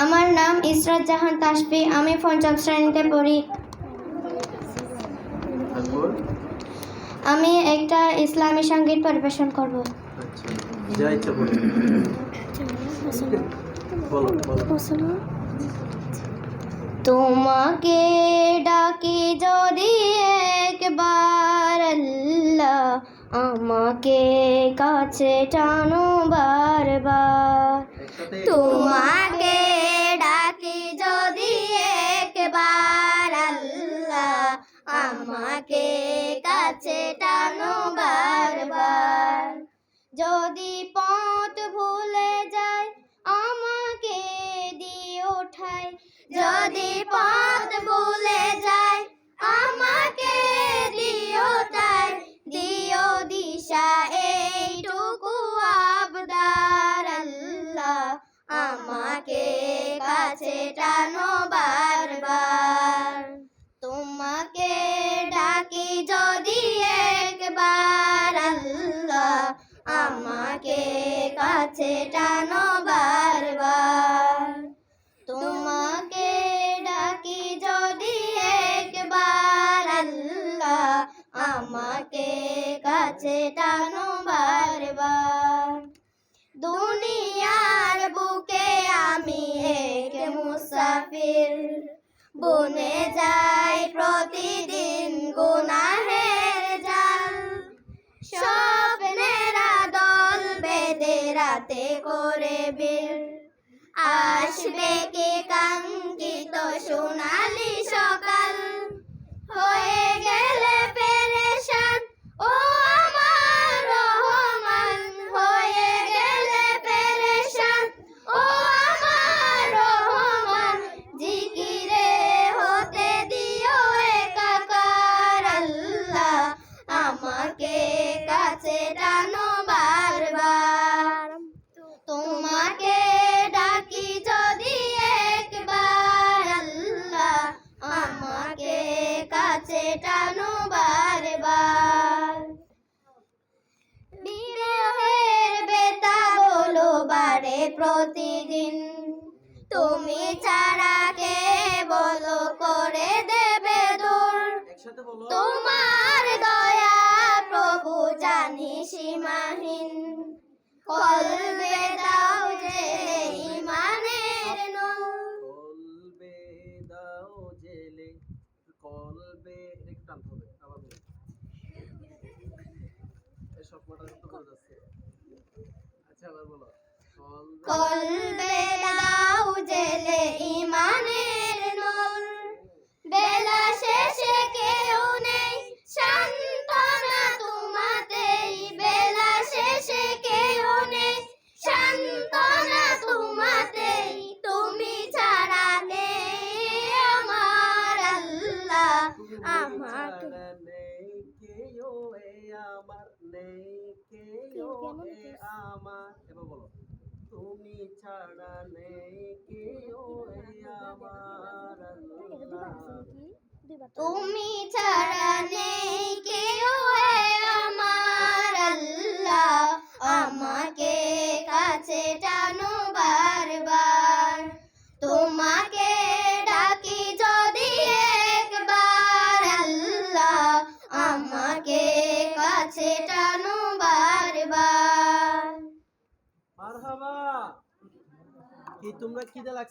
আমার নাম ইসরাত জাহান তাসফি আমি পঞ্চম শ্রেণীতে পড়ি। আমি একটা ইসলামী সংগীত পরিবেশন করব। আচ্ছা তোমাকে ডাকি যদি একবার আল্লাহ আমাকে কাছে টানো বারবার। একসাথে কাছে টানো বারবার। যদি পথ ভুলে যায় আমাকে দিয়ে ঠাই যদি পথ ভুলে যায় আমাকে দিও ঠাই দিও দিশা, এইটুকু আবদার। আল্লাহ আমাকে কাছে টানো বারবার টানো বারবার তোমাকে ডাকি যদি একবার আল্লাহ আমাকে কাছে টানো বারবার দুনিয়ার বুকে আমি এক মুসাফির। বনে যাই প্রতিদিন গুনাহের রাতে করে বের। আসবে কি কাঙ্ক্ষিত সোনালি সকাল? হয়ে গেলে পেরেশান, ও আমার রহমান। হয়ে গেলে পেরেশান, ও আমার রহমান। জিকিরে হতে দিও একাকার আল্লাহ আমাকে। প্রতিদিন। তুমি ছাড়া কে বলো করে দেবে দূর? তোমার দয়া প্রভু জানি সীমাহীন। কলবে দাও যে ইমানের কলবে দাও জেলে কলবে এটা একটু টানতে হবে আবার এই স্বপ্নটা তো করে যাচ্ছে। আচ্ছা আবার বলো। কলবে দাও জেলে ইমানের নূর। বেলা শেষে কেউ নেই সান্ত্বনা তোমাতেই। বেলা শেষে কেউ নেই সান্ত্বনা তোমাতেই। তুমি ছাড়া নেই আমার আল্লাহ। কেউ আমার নেই কেউ আমার এবার বলো। তুমি ছাড়া নেই কেউ আমার তুমি ছাড়া নেই কি তোমরা খিদে লাগছে